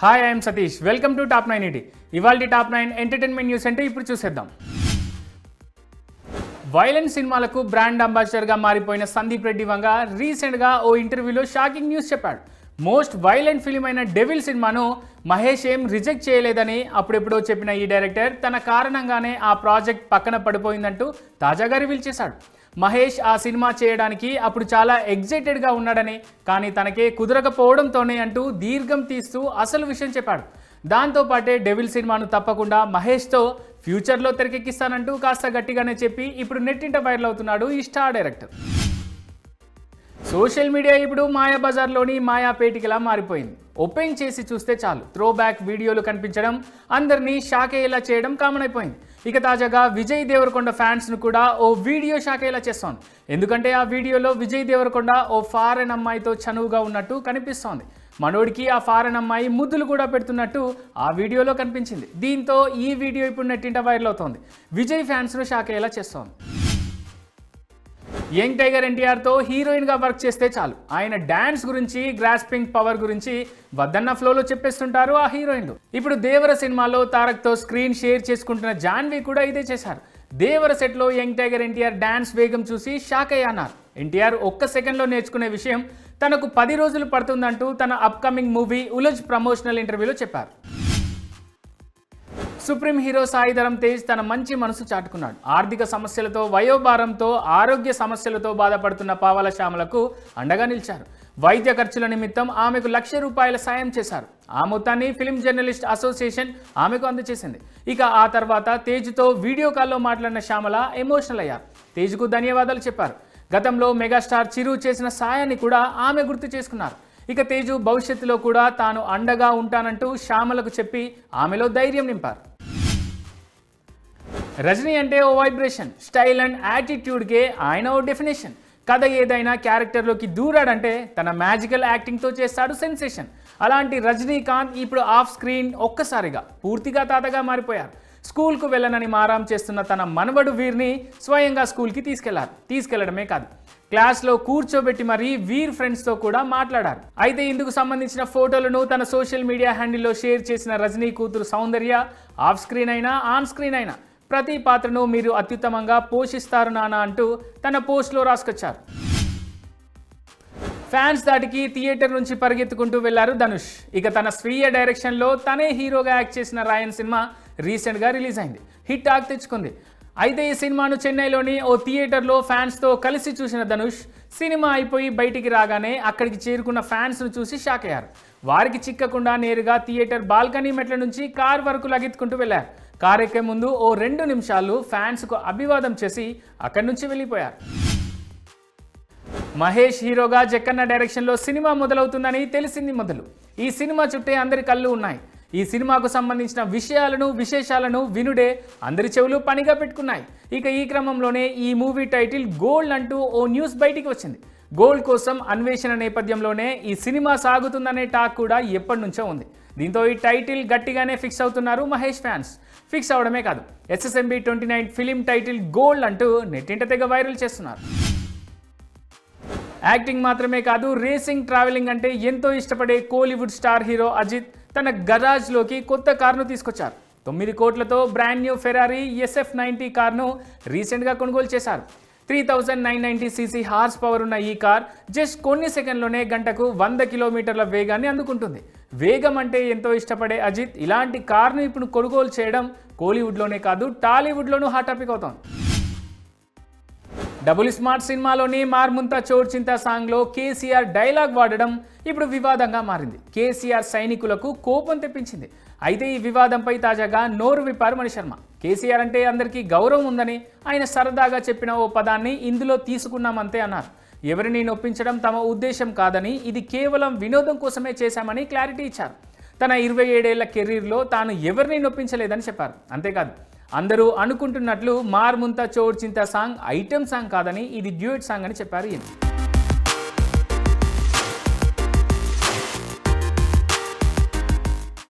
Hi I'm Satish welcome to top nine E T ఇవాళ top nine entertainment news అంటే ఇప్పుడు చూసేద్దాం. Violent సినిమాలకు బ్రాండ్ అంబాసిడర్గా మారిపోయిన సందీప్ రెడ్డి వంగ రీసెంట్గా ఓ ఇంటర్వ్యూలో షాకింగ్ న్యూస్ చెప్పాడు. మోస్ట్ వైలెంట్ ఫిలిం అయిన డెవిల్ సినిమాను మహేష్ ఏం రిజెక్ట్ చేయలేదని అప్పుడెప్పుడో చెప్పిన ఈ డైరెక్టర్ తన కారణంగానే ఆ ప్రాజెక్ట్ పక్కన పడిపోయిందంటూ తాజాగా రివీల్ చేశాడు. మహేష్ ఆ సినిమా చేయడానికి అప్పుడు చాలా ఎగ్జైటెడ్గా ఉన్నాడని కానీ తనకే కుదరకపోవడంతోనే అంటూ దీర్ఘం తీస్తూ అసలు విషయం చెప్పాడు. దాంతోపాటే డెవిల్ సినిమాను తప్పకుండా మహేష్తో ఫ్యూచర్లో తెరకెక్కిస్తానంటూ కాస్త గట్టిగానే చెప్పి ఇప్పుడు నెట్టింట వైరల్ అవుతున్నాడు ఈ స్టార్ డైరెక్టర్. సోషల్ మీడియా ఇప్పుడు మాయా బజార్లోని మాయా మారిపోయింది. ఓపెన్ చేసి చూస్తే చాలు. త్రో బ్యాక్ వీడియోలు కనిపించడం అందరినీ షాక్ అయ్యేలా చేయడం కామన్ అయిపోయింది. ఇక తాజాగా విజయ్ దేవరకొండ ఫ్యాన్స్ను కూడా ఓ వీడియో షాక్ అయ్యేలా చేస్తోంది. ఎందుకంటే ఆ వీడియోలో విజయ్ దేవరకొండ ఓ ఫారెన్ అమ్మాయితో చనువుగా ఉన్నట్టు కనిపిస్తోంది. మనోడికి ఆ ఫారెన్ అమ్మాయి ముద్దులు కూడా పెడుతున్నట్టు ఆ వీడియోలో కనిపించింది. దీంతో ఈ వీడియో ఇప్పుడు నెట్టింట వైరల్ అవుతోంది. విజయ్ ఫ్యాన్స్ను షాక్ అయ్యేలా చేస్తోంది. యంగ్ టైగర్ ఎన్టీఆర్తో హీరోయిన్గా వర్క్ చేస్తే చాలు. ఆయన డ్యాన్స్ గురించి గ్రాస్పింగ్ పవర్ గురించి వద్దన్న ఫ్లోలో చెప్పేస్తుంటారు ఆ హీరోయిన్లు. ఇప్పుడు దేవర సినిమాలో తారక్తో స్క్రీన్ షేర్ చేసుకుంటున్న జాన్వి కూడా ఇదే చేశారు. దేవర సెట్లో యంగ్ టైగర్ ఎన్టీఆర్ డ్యాన్స్ వేగం చూసి షాక్ అయ్యన్నారు ఎన్టీఆర్ ఒక్క సెకండ్లో నేర్చుకునే విషయం తనకు పది రోజులు పడుతుందంటూ తన అప్కమింగ్ మూవీ ఉలజ్ ప్రమోషనల్ ఇంటర్వ్యూలో చెప్పారు. సుప్రీం హీరో సాయిధరం తేజ్ తన మంచి మనసు చాటుకున్నాడు. ఆర్థిక సమస్యలతో వయోభారంతో ఆరోగ్య సమస్యలతో బాధపడుతున్న పావాల శ్యామలకు అండగా నిలిచారు. వైద్య ఖర్చుల నిమిత్తం ఆమెకు లక్ష రూపాయల సాయం చేశారు. ఆ మొత్తాన్ని ఫిల్మ్ జర్నలిస్ట్ అసోసియేషన్ ఆమెకు అందజేసింది. ఇక ఆ తర్వాత తేజ్తో వీడియో కాల్లో మాట్లాడిన శ్యామల ఎమోషనల్ అయ్యారు. తేజ్కు ధన్యవాదాలు చెప్పారు. గతంలో మెగాస్టార్ చిరు చేసిన సాయాన్ని కూడా ఆమె గుర్తు చేసుకున్నారు. ఇక తేజు భవిష్యత్తులో కూడా తాను అండగా ఉంటానంటూ శ్యామలకు చెప్పి ఆమెలో ధైర్యం నింపారు. రజనీ అంటే ఓ వైబ్రేషన్ స్టైల్ అండ్ యాటిట్యూడ్కే ఆయన ఓ డెఫినేషన్ కథ ఏదైనా క్యారెక్టర్లోకి దూరాడంటే తన మ్యాజికల్ యాక్టింగ్తో చేస్తాడు సెన్సేషన్ అలాంటి రజనీకాంత్ ఇప్పుడు ఆఫ్ స్క్రీన్ ఒక్కసారిగా పూర్తిగా తాతగా మారిపోయారు. స్కూల్కు వెళ్ళనని మారాం చేస్తున్న తన మనవడు వీర్ని స్వయంగా స్కూల్కి తీసుకెళ్ళారు. తీసుకెళ్ళడమే కాదు క్లాస్లో కూర్చోబెట్టి మరీ వీర్ ఫ్రెండ్స్తో కూడా మాట్లాడారు. అయితే ఇందుకు సంబంధించిన ఫోటోలను తన సోషల్ మీడియా హ్యాండిల్లో షేర్ చేసిన రజనీ కూతురు సౌందర్య ఆఫ్ స్క్రీన్ అయినా ఆన్ స్క్రీన్ అయినా ప్రతి పాత్రను మీరు అత్యుత్తమంగా పోషిస్తారు నానా అంటూ తన పోస్ట్లో రాసుకొచ్చారు. ఫ్యాన్స్ దాటికి థియేటర్ నుంచి పరిగెత్తుకుంటూ వెళ్ళారు ధనుష్. ఇక తన స్వీయ డైరెక్షన్లో తనే హీరోగా యాక్ట్ చేసిన రాయన్ సినిమా రీసెంట్గా రిలీజ్ అయింది హిట్ టాక్ తెచ్చుకుంది. అయితే ఈ సినిమాను చెన్నైలోని ఓ థియేటర్లో ఫ్యాన్స్తో కలిసి చూసిన ధనుష్ సినిమా అయిపోయి బయటికి రాగానే అక్కడికి చేరుకున్న ఫ్యాన్స్ను చూసి షాక్ అయ్యారు. వారికి చిక్కకుండా నేరుగా థియేటర్ బాల్కనీ మెట్ల నుంచి కార్ వరకు లగెత్తుకుంటూ వెళ్ళారు కార్ ముందు ఓ రెండు నిమిషాలు ఫ్యాన్స్కు అభివాదం చేసి అక్కడి నుంచి వెళ్ళిపోయారు. మహేష్ హీరోగా జక్కన్న డైరెక్షన్లో సినిమా మొదలవుతుందని తెలిసింది మొదలు. ఈ సినిమా చుట్టే అందరి కళ్ళు ఉన్నాయి. ఈ సినిమాకు సంబంధించిన విషయాలను విశేషాలను వినుడే అందరి చెవులు పనిగా పెట్టుకున్నాయి. ఇక ఈ క్రమంలోనే ఈ మూవీ టైటిల్ గోల్డ్ అంటూ ఓ న్యూస్ బయటికి వచ్చింది. గోల్ కోసం అన్వేషణ నేపథ్యంలోనే ఈ సినిమా సాగుతుందనే టాక్ కూడా ఎప్పటి నుంచో ఉంది. దీంతో ఈ టైటిల్ గట్టిగానే ఫిక్స్ అవుతున్నారు మహేష్ ఫ్యాన్స్. ఫిక్స్ అవడమే కాదు S S M B twenty nine film title gold అంటూ నెట్టింట తెగ వైరల్ చేస్తున్నారు. యాక్టింగ్ మాత్రమే కాదు రేసింగ్ ట్రావెలింగ్ అంటే ఎంతో ఇష్టపడే కోలీవుడ్ స్టార్ హీరో అజిత్ తన గరాజ్లోకి కొత్త కారును తీసుకొచ్చారు. తొమ్మిది కోట్లతో brand new Ferrari S F ninety కార్ను రీసెంట్గా కొనుగోలు చేశారు. Three thousand nine ninety C C horse power ఉన్న ఈ కార్ జస్ట్ కొన్ని సెకండ్లోనే గంటకు వంద కిలోమీటర్ల వేగాన్ని అందుకుంటుంది. వేగం అంటే ఎంతో ఇష్టపడే అజిత్ ఇలాంటి కార్ను ఇప్పుడు కొనుగోలు చేయడం కోలీవుడ్లోనే కాదు టాలీవుడ్లోనూ హాట్ టాపిక్ అవుతోంది. డబుల్ స్మార్ట్ సినిమాలోని మార్ముంతా చోర్ చింత సాంగ్లో కేసీఆర్ డైలాగ్ వాడడం ఇప్పుడు వివాదంగా మారింది. కేసీఆర్ సైనికులకు కోపం తెప్పించింది. అయితే ఈ వివాదంపై తాజాగా నోరు విప్పారు మణిశర్మ కేసీఆర్ అంటే అందరికీ గౌరవం ఉందని ఆయన సరదాగా చెప్పిన ఓ పదాన్ని ఇందులో తీసుకున్నామంతే అన్నారు. ఎవరిని నొప్పించడం తమ ఉద్దేశం కాదని ఇది కేవలం వినోదం కోసమే చేశామని క్లారిటీ ఇచ్చారు. తన ఇరవై ఏడేళ్ళ కెరీర్లో తాను ఎవరిని నొప్పించలేదని చెప్పారు. అంతేకాదు అందరూ అనుకుంటున్నట్లు మార్ ముంతా చోర్ చింత సాంగ్ ఐటెం సాంగ్ కాదని ఇది డ్యూయట్ సాంగ్ అని చెప్పారు ఈయన.